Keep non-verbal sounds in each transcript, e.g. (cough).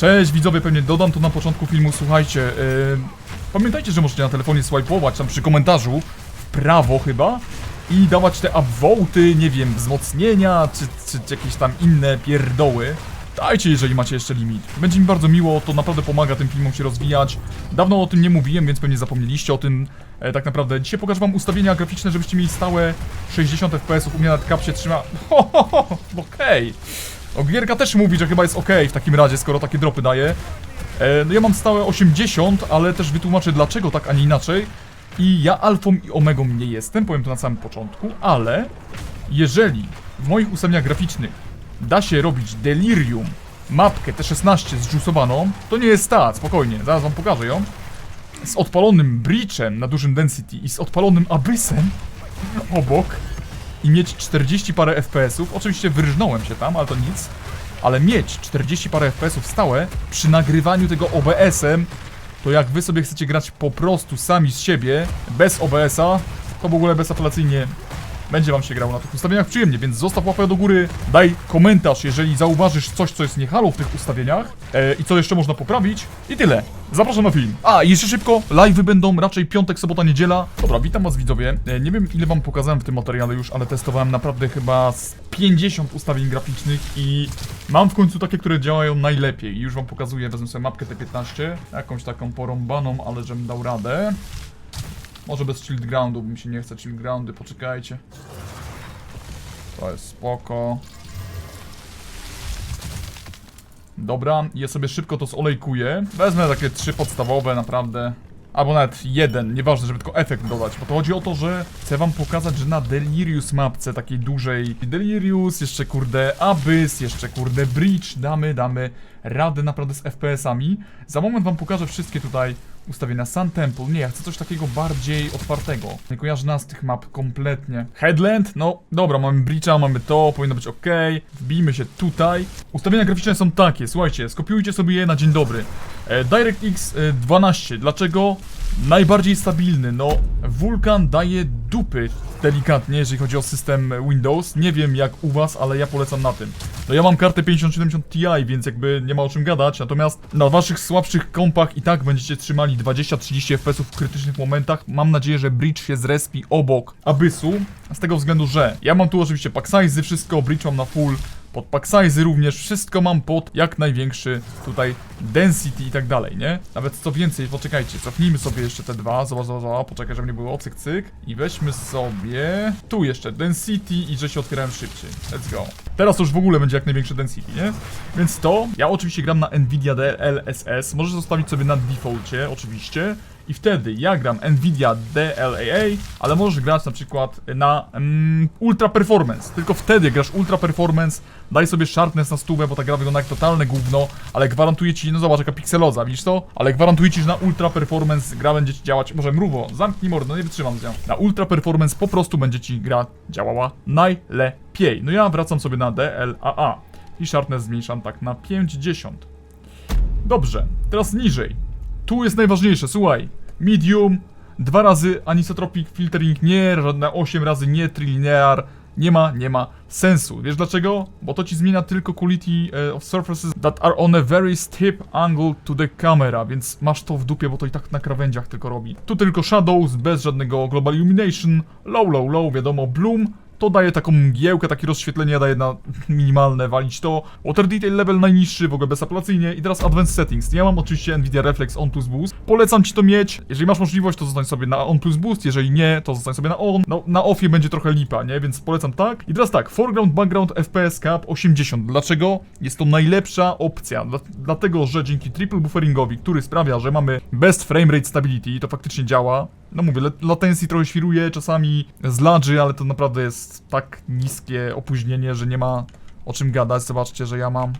Cześć widzowie, pewnie dodam to na początku filmu, słuchajcie, yy, pamiętajcie, że możecie na telefonie swipe'ować tam przy komentarzu w prawo chyba i dawać te upvoty, nie wiem, wzmocnienia czy, czy jakieś tam inne pierdoły. Dajcie, jeżeli macie jeszcze limit. Będzie mi bardzo miło, to naprawdę pomaga tym filmom się rozwijać. Dawno o tym nie mówiłem, więc pewnie zapomnieliście o tym. E, tak naprawdę dzisiaj pokażę wam ustawienia graficzne, żebyście mieli stałe 60 fps. U mnie nawet cap się trzyma. (laughs) Ho, ho, ho, okej. O, gierka też mówi, że chyba jest ok w takim razie, skoro takie dropy daje. E, no ja mam stałe 80, ale też wytłumaczę dlaczego tak, a nie inaczej. I ja alfą i omegą nie jestem, powiem to na samym początku, ale jeżeli w moich ustawieniach graficznych da się robić Delirium, mapkę T16 zjusowaną, to nie jest ta, spokojnie, zaraz wam pokażę ją. Z odpalonym Breachem na dużym density i z odpalonym Abyssem obok i mieć 40 parę FPS-ów. Oczywiście wyrżnąłem się tam, ale to nic. Ale mieć 40 parę FPS-ów stałe przy nagrywaniu tego OBS-em, to jak wy sobie chcecie grać po prostu sami z siebie, bez OBS-a, to w ogóle bezapelacyjnie będzie wam się grało na tych ustawieniach przyjemnie, więc zostaw łapę do góry, daj komentarz, jeżeli zauważysz coś, co jest niehalo w tych ustawieniach e, i co jeszcze można poprawić i tyle. Zapraszam na film. A, jeszcze szybko, live'y będą raczej piątek, sobota, niedziela. Dobra, witam was widzowie. E, nie wiem ile wam pokazałem w tym materiale już, ale testowałem naprawdę chyba z 50 ustawień graficznych i mam w końcu takie, które działają najlepiej. Już wam pokazuję, wezmę sobie mapkę T15, jakąś taką porąbaną, ale żebym dał radę. Może bez shield groundu, bo mi się nie chce shield groundy, poczekajcie. To jest spoko. Dobra, ja sobie szybko to zolejkuję. Wezmę takie trzy podstawowe, naprawdę. Albo nawet jeden, nieważne, żeby tylko efekt dodać. Bo to chodzi o to, że chcę wam pokazać, że na Delirius mapce takiej dużej Delirius, jeszcze kurde Abyss, jeszcze kurde Breach, damy, damy radę naprawdę z FPS-ami. Za moment wam pokażę wszystkie tutaj ustawienia. Sun Temple, nie, ja chcę coś takiego bardziej otwartego. Nie kojarzę nas tych map kompletnie. Headland, no dobra, mamy Breacha, mamy to, powinno być ok. Wbijmy się tutaj. Ustawienia graficzne są takie, słuchajcie, skopiujcie sobie je na dzień dobry. E, DirectX e, 12, dlaczego? Najbardziej stabilny, no Vulkan daje dupy delikatnie, jeżeli chodzi o system Windows. Nie wiem jak u was, ale ja polecam na tym. No ja mam kartę 5070 Ti, więc jakby nie ma o czym gadać, natomiast na waszych słabszych kompach i tak będziecie trzymali 20-30 FPS w krytycznych momentach. Mam nadzieję, że Bridge się zrespi obok Abyssu, z tego względu, że ja mam tu oczywiście pack size, wszystko, Bridge mam na full, pod pack size również, wszystko mam pod jak największy tutaj density i tak dalej, nie? Nawet co więcej, poczekajcie, cofnijmy sobie jeszcze te dwa, zobacz, zobacz, zobacz, poczekaj, żeby nie było cyk, cyk i weźmy sobie tu jeszcze density i że się otwierałem szybciej, let's go. Teraz już w ogóle będzie jak największy density, nie? Więc to, ja oczywiście gram na Nvidia DLSS, możesz zostawić sobie na defaulcie, oczywiście, i wtedy ja gram Nvidia DLAA, ale możesz grać na przykład na mm, Ultra Performance. Tylko wtedy grasz Ultra Performance, daj sobie sharpness na stówę, bo ta gra wygląda jak totalne gówno, ale gwarantuję ci, no zobacz jaka pikseloza, widzisz to? Ale gwarantuję ci, że na Ultra Performance gra będzie ci działać, może mruwo, zamknij mordę, no nie wytrzymam z nią. Na Ultra Performance po prostu będzie ci gra działała najlepiej. No ja wracam sobie na DLAA i sharpness zmniejszam tak na 50. Dobrze, teraz niżej. Tu jest najważniejsze, słuchaj. Medium, dwa razy anisotropic filtering, nie, żadne 8 razy nie, trilinear. Nie ma, nie ma sensu. Wiesz dlaczego? Bo to ci zmienia tylko quality e, of surfaces that are on a very steep angle to the camera, więc masz to w dupie, bo to i tak na krawędziach tylko robi. Tu tylko shadows, bez żadnego global illumination, low, low, low, wiadomo, bloom, to daje taką mgiełkę, takie rozświetlenie daje na minimalne, walić to. Water Detail level najniższy, w ogóle bezapelacyjnie. I teraz Advanced Settings. Ja mam oczywiście Nvidia Reflex On Plus Boost. Polecam ci to mieć. Jeżeli masz możliwość, to zostań sobie na On Plus Boost. Jeżeli nie, to zostań sobie na On. No, na Offie będzie trochę lipa, nie? Więc polecam tak. I teraz tak, Foreground, Background, FPS Cap 80. Dlaczego? Jest to najlepsza opcja. Dla, dlatego, że dzięki triple bufferingowi, który sprawia, że mamy best frame rate stability i to faktycznie działa. No mówię, lat- latency trochę świruje, czasami zladży, ale to naprawdę jest tak niskie opóźnienie, że nie ma o czym gadać. Zobaczcie, że ja mam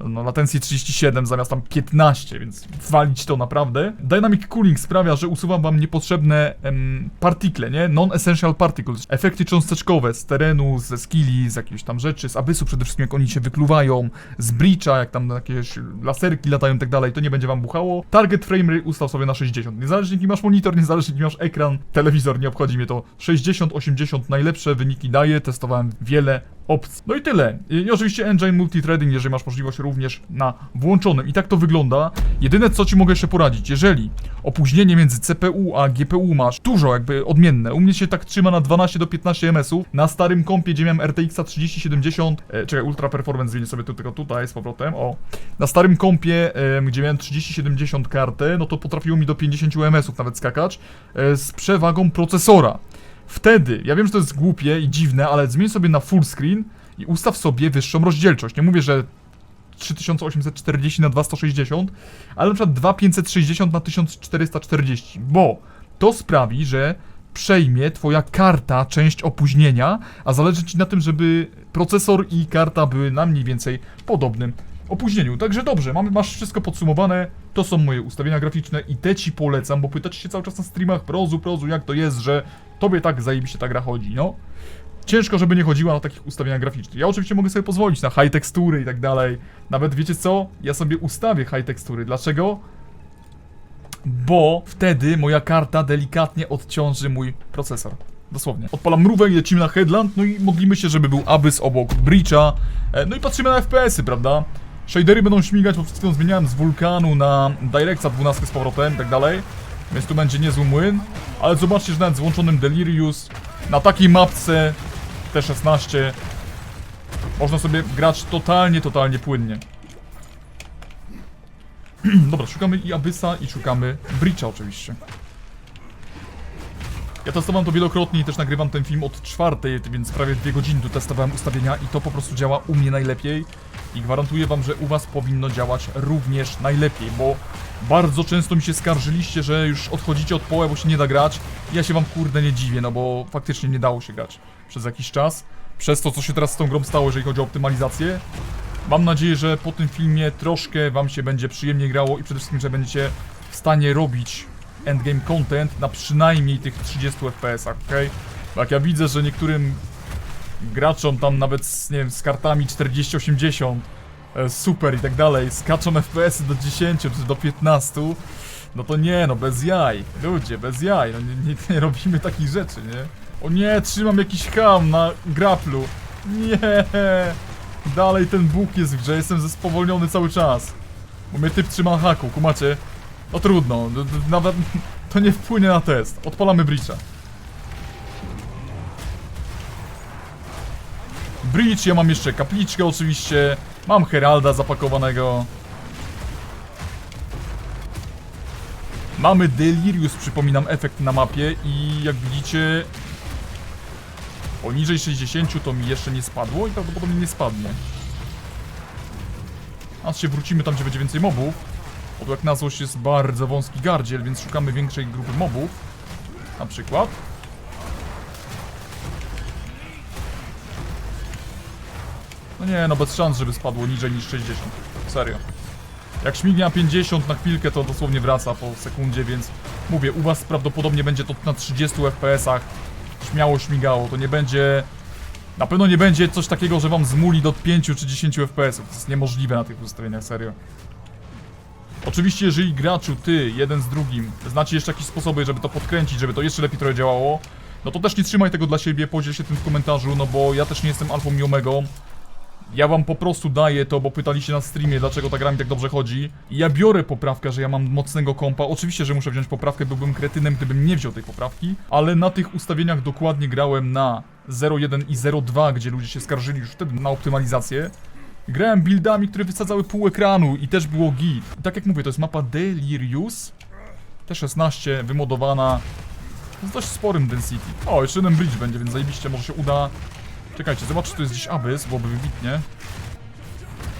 no, latencji 37 zamiast tam 15, więc walić to naprawdę. Dynamic Cooling sprawia, że usuwa wam niepotrzebne em, partikle, nie? Non-essential particles. Efekty cząsteczkowe z terenu, ze skilli, z jakichś tam rzeczy, z abysu przede wszystkim, jak oni się wykluwają, z breacha, jak tam jakieś laserki latają i tak dalej, to nie będzie wam buchało. Target frame rate ustaw sobie na 60. Niezależnie jaki masz monitor, niezależnie jaki masz ekran, telewizor, nie obchodzi mnie to. 60, 80 najlepsze wyniki daje, testowałem wiele opcji. No i tyle. I oczywiście engine multithreading, jeżeli masz możliwość również na włączonym. I tak to wygląda. Jedyne co ci mogę jeszcze poradzić, jeżeli opóźnienie między CPU a GPU masz dużo jakby odmienne, u mnie się tak trzyma na 12 do 15 ms-ów, na starym kompie, gdzie miałem RTX 3070, e, czekaj, Ultra Performance zmienię sobie tylko tutaj z powrotem, o. Na starym kompie, em, gdzie miałem 3070 kartę, no to potrafiło mi do 50 ms-ów nawet skakać, e, z przewagą procesora. Wtedy, ja wiem, że to jest głupie i dziwne, ale zmień sobie na full screen i ustaw sobie wyższą rozdzielczość. Nie mówię, że 3840 na 2160, ale na przykład 2560 na 1440, bo to sprawi, że przejmie twoja karta część opóźnienia, a zależy ci na tym, żeby procesor i karta były na mniej więcej podobnym opóźnieniu. Także dobrze, mamy, masz wszystko podsumowane, to są moje ustawienia graficzne i te ci polecam, bo pytacie się cały czas na streamach, prozu, prozu, jak to jest, że tobie tak zajebiście ta gra chodzi, no. Ciężko, żeby nie chodziła na takich ustawieniach graficznych. Ja oczywiście mogę sobie pozwolić na high tekstury i tak dalej. Nawet wiecie co? Ja sobie ustawię high tekstury. Dlaczego? Bo wtedy moja karta delikatnie odciąży mój procesor. Dosłownie. Odpalam mrówę i lecimy na headland, no i modlimy się, żeby był Abyss obok Breacha. E, No i patrzymy na FPS-y, prawda? Shadery będą śmigać, bo przed chwilą zmieniałem z Vulkanu na DirectXa 12 z powrotem i tak dalej. Więc tu będzie niezły młyn. Ale zobaczcie, że nawet z włączonym Delirious na takiej mapce T16 można sobie grać totalnie, totalnie płynnie. (clears throat) Dobra, szukamy i Abyssa i szukamy Breacha oczywiście. Ja testowałem to wielokrotnie i też nagrywam ten film od czwartej, więc prawie dwie godziny tu testowałem ustawienia i to po prostu działa u mnie najlepiej. I gwarantuję wam, że u was powinno działać również najlepiej, bo bardzo często mi się skarżyliście, że już odchodzicie od połę, bo się nie da grać. Ja się wam kurde nie dziwię, no bo faktycznie nie dało się grać przez jakiś czas. Przez to, co się teraz z tą grą stało, jeżeli chodzi o optymalizację. Mam nadzieję, że po tym filmie troszkę wam się będzie przyjemnie grało i przede wszystkim, że będziecie w stanie robić endgame content na przynajmniej tych 30 FPS-ach, ok? Jak ja widzę, że niektórym graczom tam nawet nie wiem, z kartami 40-80 e, super i tak dalej, skaczą FPS-y do 10 czy do 15, no to nie, no bez jaj, ludzie, bez jaj, no nie, nie, nie robimy takich rzeczy, nie? O nie, trzymam jakiś ham na graplu, nie, dalej ten Bóg jest w grze, jestem zespowolniony cały czas, bo mnie typ trzyma na haku, kumacie? No trudno, d- d- nawet (laughs) to nie wpłynie na test, odpalamy Breacha. Bridge, ja mam jeszcze kapliczkę oczywiście, mam Heralda zapakowanego. Mamy Delirius, przypominam, efekt na mapie i jak widzicie poniżej 60 to mi jeszcze nie spadło i prawdopodobnie nie spadnie. Aż się wrócimy tam, gdzie będzie więcej mobów. Bo jak na złość jest bardzo wąski gardziel, więc szukamy większej grupy mobów. Na przykład. No nie, no bez szans, żeby spadło niżej niż 60. Serio. Jak śmignie na 50 na chwilkę, to dosłownie wraca po sekundzie, więc mówię, u was prawdopodobnie będzie to na 30 FPS-ach śmiało śmigało. To nie będzie... Na pewno nie będzie coś takiego, że wam zmuli do 5 czy 10 FPS-ów. To jest niemożliwe na tych ustawieniach, serio. Oczywiście, jeżeli graczu, ty, jeden z drugim, znacie jeszcze jakieś sposoby, żeby to podkręcić, żeby to jeszcze lepiej trochę działało, no to też nie trzymaj tego dla siebie, podziel się tym w komentarzu, no bo ja też nie jestem alfą i omegą. Ja wam po prostu daję to, bo pytaliście na streamie, dlaczego ta gra mi tak dobrze chodzi. I ja biorę poprawkę, że ja mam mocnego kompa. Oczywiście, że muszę wziąć poprawkę, byłbym kretynem, gdybym nie wziął tej poprawki. Ale na tych ustawieniach dokładnie grałem na 0.1 i 0.2, gdzie ludzie się skarżyli już wtedy na optymalizację. Grałem buildami, które wysadzały pół ekranu i też było git. I tak jak mówię, to jest mapa Delirious. T16 wymodowana z dość sporym density. O, jeszcze jeden bridge będzie, więc zajebiście, może się uda Czekajcie, zobacz, czy tu jest gdzieś Abyss, byłoby wybitnie.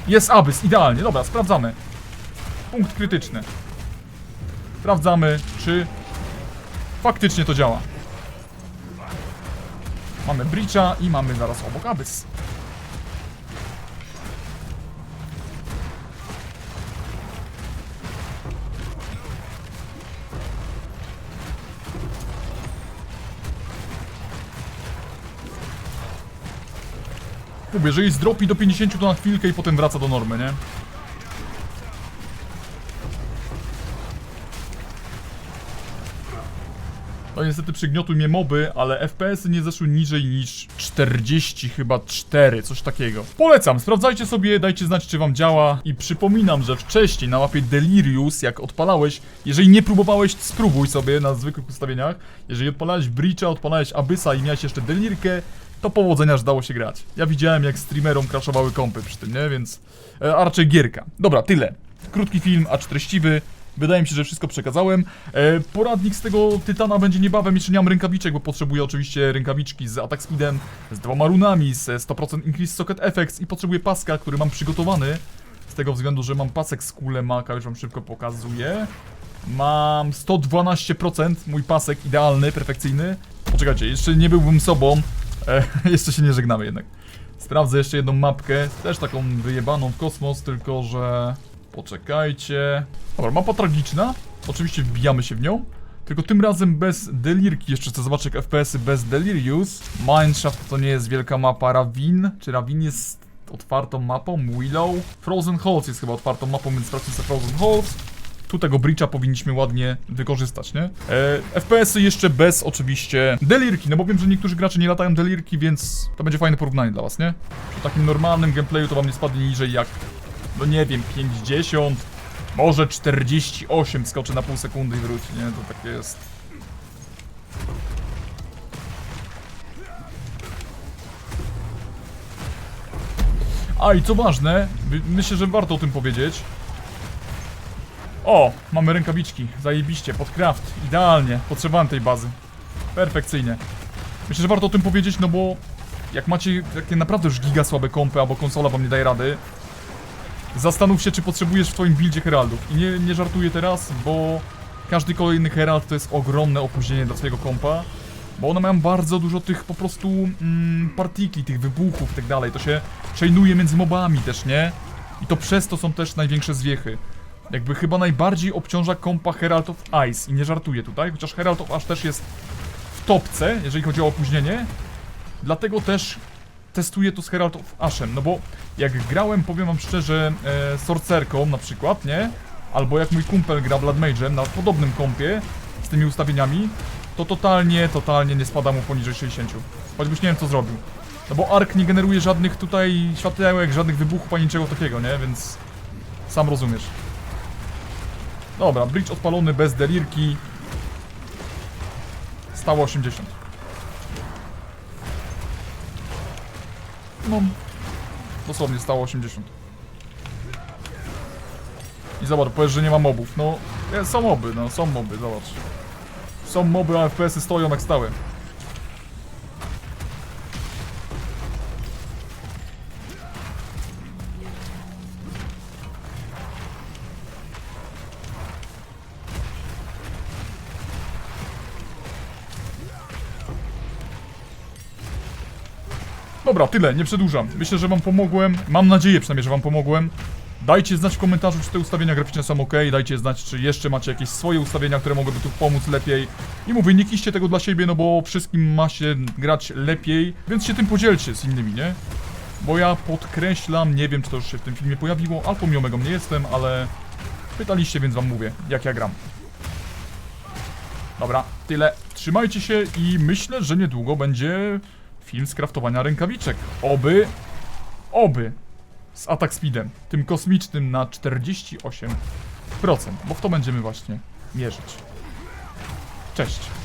Jest Abyss, idealnie, dobra, sprawdzamy. Punkt krytyczny. Sprawdzamy, czy faktycznie to działa. Mamy Breacha i mamy zaraz obok Abyss. Mówię, jeżeli zdropi do 50 to na chwilkę i potem wraca do normy, nie? No niestety przygniotły mnie moby, ale FPS-y nie zeszły niżej niż 40 chyba 4, coś takiego. Polecam, sprawdzajcie sobie, dajcie znać czy wam działa i przypominam, że wcześniej na mapie Delirius, jak odpalałeś, jeżeli nie próbowałeś, spróbuj sobie na zwykłych ustawieniach. Jeżeli odpalałeś Breacha, odpalałeś Abyssa i miałeś jeszcze Delirkę, to powodzenia, że dało się grać. Ja widziałem jak streamerom crashowały kompy przy tym, nie? Więc e, a raczej gierka. Dobra, tyle. Krótki film, acz treściwy. Wydaje mi się, że wszystko przekazałem. E, poradnik z tego Tytana będzie niebawem, jeszcze nie mam rękawiczek, bo potrzebuję oczywiście rękawiczki z attack speedem, z dwoma runami, z 100% increase socket effects i potrzebuję paska, który mam przygotowany. Z tego względu, że mam pasek z kulemaka, już wam szybko pokazuję. Mam 112%, mój pasek idealny, perfekcyjny. Poczekajcie, jeszcze nie byłbym sobą. E, (laughs) jeszcze się nie żegnamy jednak. Sprawdzę jeszcze jedną mapkę, też taką wyjebaną w kosmos, tylko że... Poczekajcie... Dobra, mapa tragiczna. Oczywiście wbijamy się w nią. Tylko tym razem bez delirki, jeszcze chcę zobaczyć FPS-y bez delirius. Mineshaft to nie jest wielka mapa, Ravin, czy Ravin jest otwartą mapą, Willow. Frozen Halls jest chyba otwartą mapą, więc sprawdźmy sobie Frozen Halls. Tu tego breacha powinniśmy ładnie wykorzystać, nie? E, FPS-y jeszcze bez oczywiście delirki, no bo wiem, że niektórzy gracze nie latają delirki, więc to będzie fajne porównanie dla was, nie? Przy takim normalnym gameplayu to wam nie spadnie niżej jak, no nie wiem, 50, może 48 skoczy na pół sekundy i wróci, nie? To takie jest. A i co ważne, myślę, że warto o tym powiedzieć. O, mamy rękawiczki, zajebiście, pod craft, idealnie, potrzebowałem tej bazy. Perfekcyjnie. Myślę, że warto o tym powiedzieć, no bo jak macie takie naprawdę już giga słabe kompy, albo konsola wam nie daje rady, zastanów się, czy potrzebujesz w twoim buildzie heraldów. I nie, nie żartuję teraz, bo każdy kolejny herald to jest ogromne opóźnienie dla twojego kompa, bo one mają bardzo dużo tych po prostu mm, partikli, tych wybuchów i tak dalej. To się chainuje między mobami też, nie? I to przez to są też największe zwiechy. Jakby chyba najbardziej obciąża kompa Herald of Ice i nie żartuję tutaj, chociaż Herald of Ash też jest w topce, jeżeli chodzi o opóźnienie. Dlatego też testuję to z Herald of Ashem, no bo jak grałem, powiem wam szczerze, e, Sorcerką na przykład, nie? Albo jak mój kumpel gra Blood Mage'em na podobnym kompie z tymi ustawieniami, to totalnie, totalnie nie spada mu poniżej 60. Choćbyś nie wiem co zrobił. No bo Ark nie generuje żadnych tutaj światełek, żadnych wybuchów ani niczego takiego, nie? Więc sam rozumiesz. Dobra, bridge odpalony bez delirki. Stało 80. No, dosłownie stało 80. I zobacz, powiesz, że nie ma mobów. No, są moby, no, są moby, zobacz. Są moby, a FPS-y stoją jak stałe. Dobra, tyle, nie przedłużam. Myślę, że wam pomogłem. Mam nadzieję przynajmniej, że wam pomogłem. Dajcie znać w komentarzu, czy te ustawienia graficzne są ok. Dajcie znać, czy jeszcze macie jakieś swoje ustawienia, które mogłyby tu pomóc lepiej. I mówię, nie kiście tego dla siebie, no bo wszystkim ma się grać lepiej, więc się tym podzielcie z innymi, nie? Bo ja podkreślam, nie wiem, czy to już się w tym filmie pojawiło, albo miomegą nie jestem, ale pytaliście, więc wam mówię, jak ja gram. Dobra, tyle. Trzymajcie się i myślę, że niedługo będzie film z kraftowania rękawiczek. Oby, oby z attack speedem, tym kosmicznym na 48%, bo w to będziemy właśnie mierzyć. Cześć.